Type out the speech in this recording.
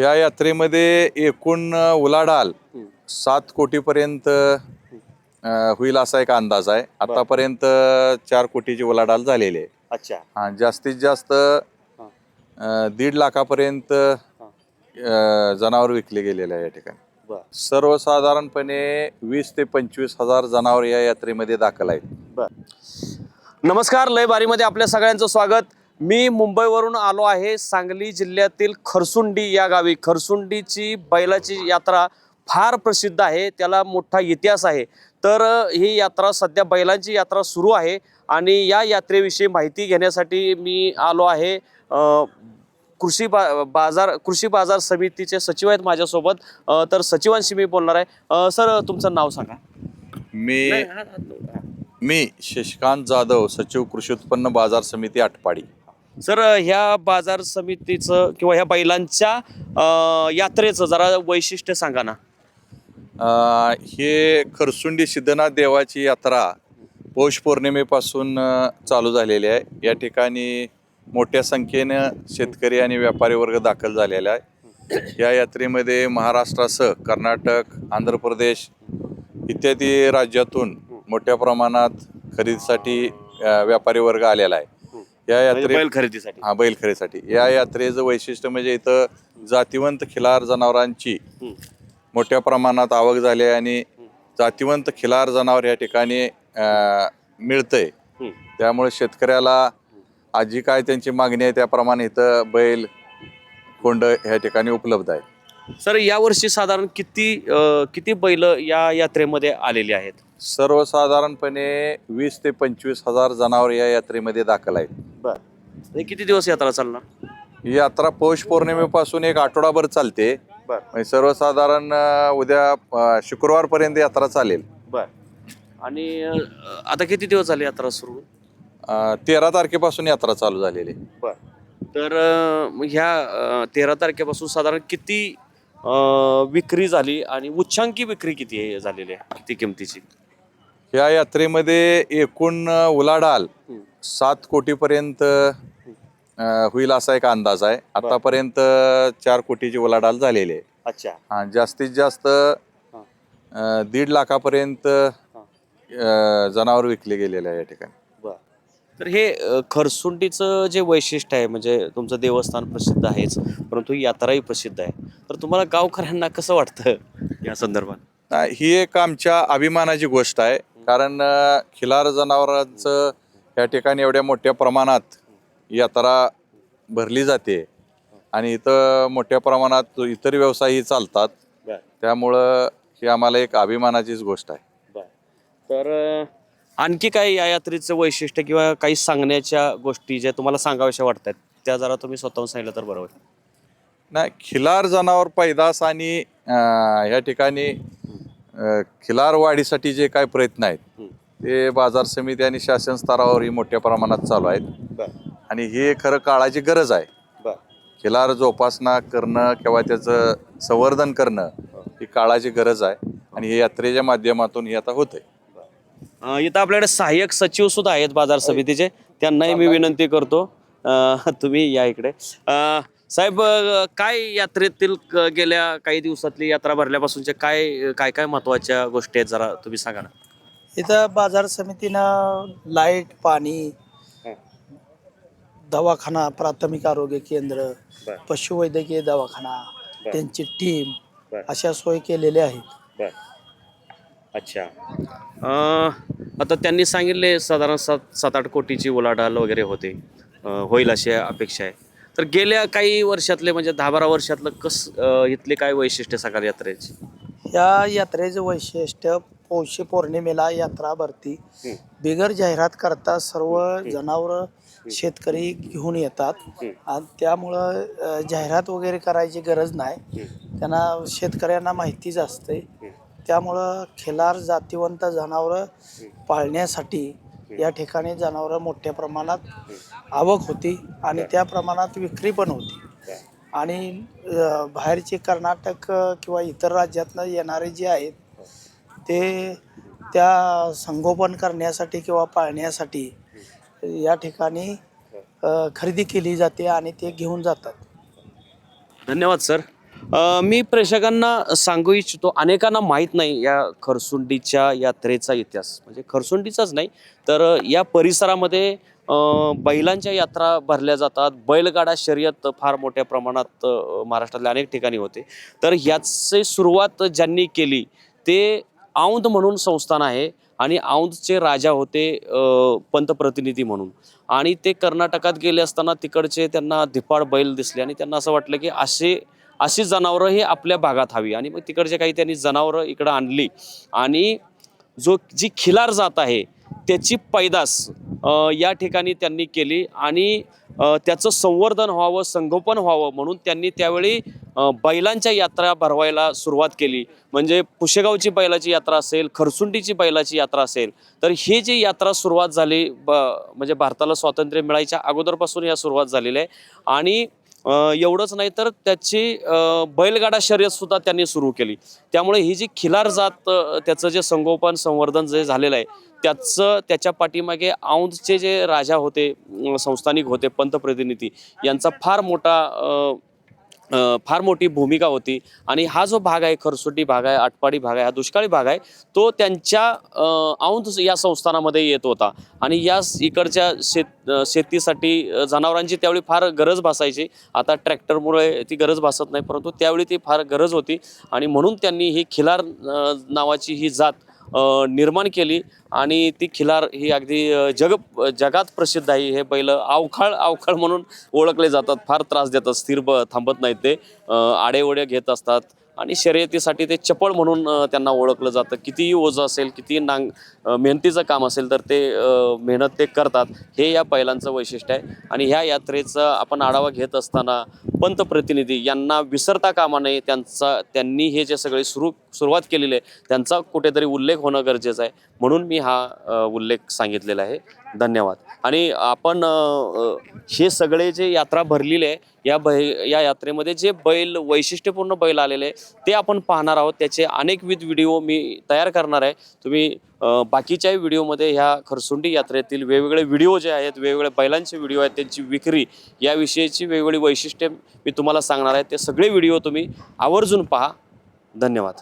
या यात्रेमध्ये एकूण उलाढाल. सात कोटीपर्यंत होईल असा एक अंदाज आहे. आतापर्यंत चार कोटीची उलाढाल झालेली आहे. अच्छा. हा, जास्तीत जास्त दीड लाखापर्यंत जनावर विकले गेलेले आहे या ठिकाणी. सर्वसाधारणपणे वीस ते पंचवीस हजार जनावर या यात्रेमध्ये दाखल आहेत. नमस्कार लय बारीमध्ये आपल्या सगळ्यांचं स्वागत. मी मुंबईवरून आलो आहे सांगली जिल्ह्यातील खरसुंडी या गावी. खरसुंडीची बैलाची यात्रा फार प्रसिद्ध आहे त्याला मोठा इतिहास आहे. तर ही यात्रा सध्या बैलांची यात्रा सुरू आहे आणि या यात्रेविषयी माहिती घेण्यासाठी मी आलो आहे कृषी बा बाजार कृषी बाजार समितीचे सचिव आहेत माझ्यासोबत. तर सचिवांशी मी बोलणार आहे. सर तुमचं नाव सांगा. मी. मी शशिकांत जाधव सचिव कृषी उत्पन्न बाजार समिती आटपाडी. सर ह्या बाजार समितीचं किंवा ह्या बैलांच्या यात्रेचं जरा वैशिष्ट्य सांगा ना. अ, हे खरसुंडी सिद्धनाथ देवाची यात्रा पौष पौर्णिमेपासून अ, चालू झालेली आहे. या ठिकाणी मोठ्या संख्येनं शेतकरी आणि व्यापारी वर्ग दाखल झालेला आहे. या यात्रेमध्ये महाराष्ट्रासह कर्नाटक आंध्र प्रदेश इत्यादी राज्यातून मोठ्या प्रमाणात खरेदीसाठी अ, व्यापारी वर्ग आलेला आहे. या म्हणजे यात्रे बैल खरेदीसाठी. हा बैल खरेदीसाठी. या यात्रेचं वैशिष्ट्य म्हणजे इथं जातिवंत खिलार जनावरांची हम्म. मोठ्या प्रमाणात आवक झाली आहे आणि जातिवंत खिलार जनावर या ठिकाणी अं, मिळतंय. हम्म. त्यामुळे शेतकऱ्याला आजी काय त्यांची मागणी आहे त्याप्रमाणे इथं बैल कोंड ह्या ठिकाणी उपलब्ध आहे सर यावर्षी साधारण किती अं, किती बैल या यात्रेमध्ये आलेली आहेत? सर्वसाधारणपणे वीस ते पंचवीस हजार जनावर या यात्रेमध्ये दाखल आहेत. बर. म्हणजे किती दिवस यात्रा चालणार? ही यात्रा पौष पौर्णिमेपासून एक आठवडाभर चालते. बर. म्हणजे सर्वसाधारण अं, उद्या अं, शुक्रवारपर्यंत यात्रा चालेल. बर. आणि अं, आता किती दिवस झाले यात्रा सुरू? अं, तेरा तारखेपासून यात्रा चालू झालेली. आहे. बर. तर अं, मग ह्या अं, तेरा तारखेपासून साधारण किती अं, विक्री झाली आणि उच्चांकी विक्री किती आहे झालेली आहे? किती किमतीची? या यात्रेमध्ये एकूण अं, उलाढाल हम्म. सात कोटीपर्यंत होईल असा एक अंदाज आहे. आतापर्यंत चार कोटीची उलाढाल झालेली आहे. अच्छा. हा, जास्तीत जास्त दीड लाखापर्यंत जनावर विकले गेलेले आहे या ठिकाणी. तर हे खरसुंडीचं जे वैशिष्ट्य आहे म्हणजे तुमचं देवस्थान प्रसिद्ध आहेच परंतु ही यात्राही प्रसिद्ध आहे. तर तुम्हाला गावकऱ्यांना कसं वाटतं या संदर्भात? ही एक आमच्या अभिमानाची गोष्ट आहे. कारण खिलार जनावरांचं या ठिकाणी एवढ्या मोठ्या प्रमाणात यात्रा भरली जाते. आणि इथं मोठ्या प्रमाणात इतर व्यवसायही चालतात. त्यामुळं ही आम्हाला एक अभिमानाचीच गोष्ट आहे. तर आणखी काही या यात्रेचं वैशिष्ट्य किंवा काही सांगण्याच्या गोष्टी ज्या तुम्हाला सांगाव्याशा वाटतात त्या जरा तुम्ही स्वतःहून सांगितलं तर बरोबर नाही खिलार जनावर पैदास आणि अं, या ठिकाणी खिलार वाढीसाठी जे काय प्रयत्न आहेत. ते बाजार समिती आणि शासन स्तरावरही मोठ्या प्रमाणात चालू आहेत. आणि ही खरं काळाची गरज आहे. खिलार जोपासना करणं किंवा त्याचं संवर्धन करणं ही काळाची गरज आहे आणि हे यात्रेच्या माध्यमातून हे आता होतंय. अ, इथं आपल्याकडे सहाय्यक सचिव सुद्धा आहेत बाजार समितीचे. त्यांनाही मी विनंती करतो. अ, तुम्ही या इकडे. अ, साहेब अ, काय यात्रेतील क- गेल्या काही दिवसातली यात्रा भरल्यापासूनच्या काय काय काय महत्त्वाच्या गोष्टी आहेत जरा तुम्ही सांगा ना. इथं बाजार समितीनं लाइट पाणी हं. दवाखाना प्राथमिक आरोग्य केंद्र बर. पशुवैद्यकीय दवाखाना बर. त्यांची टीम बर. अशा सोय केलेल्या आहेत बर अच्छा अ, आता त्यांनी सांगितले साधारण सात सात आठ कोटीची उलाढाल वगैरे होते अ, होईल अशी अपेक्षा आहे तर गेल्या काही वर्षातले म्हणजे दहा बारा वर्षातलं कस अ, इथले काय वैशिष्ट्य सकाळ यात्रेची या यात्रेचं वैशिष्ट्य पौष पौर्णिमेला यात्रा भरती. बिगर जाहिरात करता सर्व जनावर शेतकरी घेऊन येतात. आणि त्यामुळं जाहिरात वगैरे करायची गरज नाही. त्यांना शेतकऱ्यांना माहितीच असते. त्यामुळं खिलार जातीवंत जनावरं पाळण्यासाठी या ठिकाणी जनावरं मोठ्या प्रमाणात आवक होती आणि त्या प्रमाणात विक्री पण होती. आणि बाहेरचे कर्नाटक किंवा इतर राज्यातनं येणारे जे आहेत ते त्या संगोपन करण्यासाठी किंवा पाळण्यासाठी या ठिकाणी अ, खरेदी केली जाते आणि ते घेऊन जातात. धन्यवाद सर. अ, मी प्रेक्षकांना सांगू इच्छितो अनेकांना माहीत नाही या खरसुंडीच्या यात्रेचा इतिहास. म्हणजे खरसुंडीचाच नाही तर या परिसरामध्ये अ, बैलांच्या यात्रा भरल्या जातात. बैलगाडा शर्यत फार मोठ्या प्रमाणात अ, महाराष्ट्रातल्या अनेक ठिकाणी होते. तर याचे सुरुवात ज्यांनी केली ते औंध म्हणून संस्थान आहे आणि औंधचे राजा होते पंतप्रतिनिधी म्हणून. आणि ते कर्नाटकात गेले असताना तिकडचे त्यांना धिपाड बैल दिसले आणि त्यांना असं वाटलं की असे अशी जनावरं ही आपल्या भागात हवी. आणि मग तिकडचे काही त्यांनी जनावरं इकडं आणली. आणि जो जी खिलार जात आहे त्याची पैदास या ठिकाणी त्यांनी केली आणि त्याचं संवर्धन व्हावं संगोपन व्हावं म्हणून त्यांनी त्यावेळी बैलांच्या यात्रा भरवायला सुरुवात केली. म्हणजे पुशेगावची बैलाची यात्रा असेल खरसुंडीची बैलाची यात्रा असेल तर ही जी यात्रा सुरुवात झाली ब म्हणजे भारताला स्वातंत्र्य मिळायच्या अगोदरपासून या सुरुवात झालेली आहे. आणि एवढंच नाही तर त्याची बैलगाडा शर्यत सुद्धा त्यांनी सुरू केली. त्यामुळे ही जी खिलार जात त्याचं जे संगोपन संवर्धन जे झालेलं आहे त्याचं त्याच्या पाठीमागे औंधचे जे राजा होते संस्थानिक होते पंतप्रतिनिधी यांचा फार मोठा फार मोठी भूमिका होती. आणि हा जो भाग आहे खरसुटी भाग आहे आटपाडी भाग आहे हा दुष्काळी भाग आहे तो त्यांच्या औंध या संस्थानामध्ये येत होता. आणि या इकडच्या शेत शेतीसाठी जनावरांची त्यावेळी फार गरज भासायची. आता ट्रॅक्टरमुळे ती गरज भासत नाही परंतु त्यावेळी ती फार गरज होती. आणि म्हणून त्यांनी ही खिलार नावाची ही जात निर्माण केली आणि ती खिलार ही अगदी जग जगात प्रसिद्ध आहे. हे बैल अवखाळ अवखाळ म्हणून ओळखले जातात. फार त्रास देतात. स्थिर ब थांबत नाहीत ते. आडेओडे आडेओढे घेत असतात. आणि शर्यतीसाठी ते चपळ म्हणून त्यांना ओळखलं जातं. कितीही ओझं असेल कितीही नांग मेहनतीचं काम असेल तर ते मेहनत ते करतात. हे या बैलांचं वैशिष्ट्य आहे. आणि ह्या यात्रेचा आपण आढावा घेत असताना पंतप्रतिनिधी यांना विसरता कामा नये त्यांचा त्यांनी हे जे सगळे सुरू सुरुवात केलेली आहे त्यांचा कुठेतरी उल्लेख होणं गरजेचं आहे. म्हणून मी हा उल्लेख सांगितलेला आहे. धन्यवाद. आणि आपण हे सगळे जे यात्रा भरलेली आहे या बै या यात्रेमध्ये जे बैल वैशिष्ट्यपूर्ण बैल आलेले आहे ते आपण पाहणार आहोत. त्याचे अनेकविध व्हिडिओ मी तयार करणार आहे. तुम्ही बाकीच्याही व्हिडिओमध्ये ह्या खरसुंडी यात्रेतील वेगवेगळे व्हिडिओ जे आहेत वेगवेगळ्या बैलांचे व्हिडिओ आहेत त्यांची विक्री याविषयीची वेगवेगळी वैशिष्ट्ये मी तुम्हाला सांगणार आहे. ते सगळे व्हिडिओ तुम्ही आवर्जून पहा. धन्यवाद.